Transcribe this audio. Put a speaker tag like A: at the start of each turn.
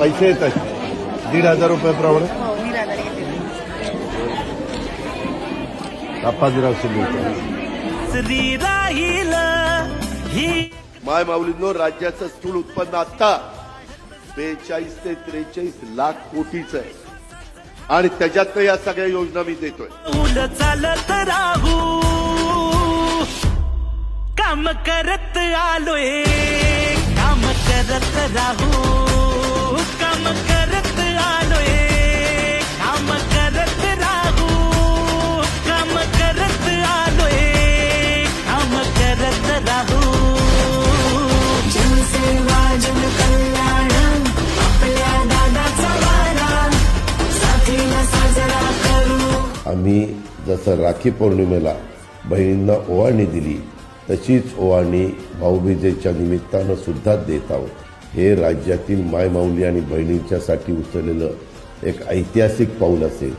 A: पैसे येत आहेत. दीड हजार रुपयाप्रमाणे
B: हो येते.
A: अप्पाजीराव शिंदे.
C: श्री राहील ही
D: माय माऊलींनो राज्याचं स्थूल उत्पन्न आता बेचाळीस ते त्रेचाळीस लाख कोटीचं आहे. आणि त्याच्यातनं या सगळ्या योजना मी देतोय.
C: उल चालत राहू. काम करत आलोय. काम करत राहू.
A: आम्ही जसं राखी पौर्णिमेला बहिणींना ओवाळणी दिली तशीच ओवाळणी भाऊबीजेच्या निमित्तानं सुद्धा देत आहोत. हे राज्यातील मायमाऊली आणि बहिणींच्यासाठी उचललेलं एक ऐतिहासिक पाऊल असेल.